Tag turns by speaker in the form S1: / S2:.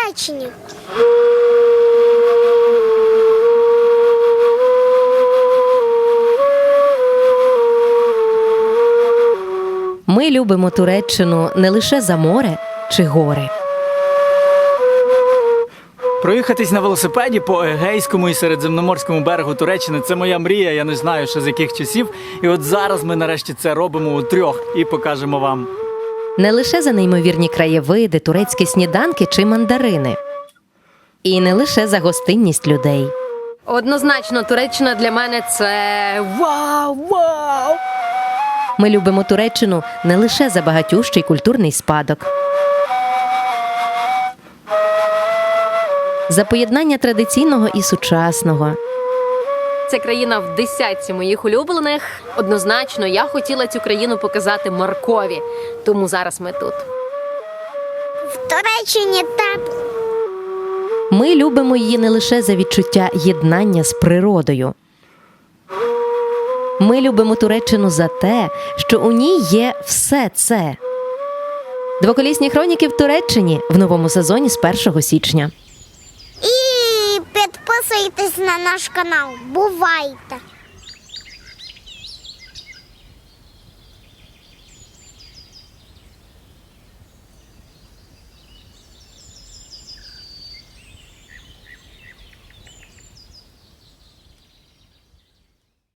S1: Туреччині.
S2: Ми любимо Туреччину не лише за море чи гори.
S3: Проїхатись на велосипеді по Егейському і середземноморському берегу Туреччини це моя мрія. Я не знаю ще з яких часів. І от зараз ми нарешті це робимо у трьох і покажемо вам.
S2: Не лише за неймовірні краєвиди, турецькі сніданки чи мандарини. І не лише за гостинність людей.
S4: Однозначно, Туреччина для мене це вау, вау!
S2: Ми любимо Туреччину не лише за багатющий культурний спадок. За поєднання традиційного і сучасного,
S4: Це країна в десятці моїх улюблених. Однозначно, я хотіла цю країну показати Маркові, тому зараз ми тут.
S1: В Туреччині тепло.
S2: Ми любимо її не лише за відчуття єднання з природою. Ми любимо Туреччину за те, що у ній є все це. Двоколісні хроніки в Туреччині в новому сезоні з 1 січня.
S1: Підписуйтесь на наш канал. Бувайте!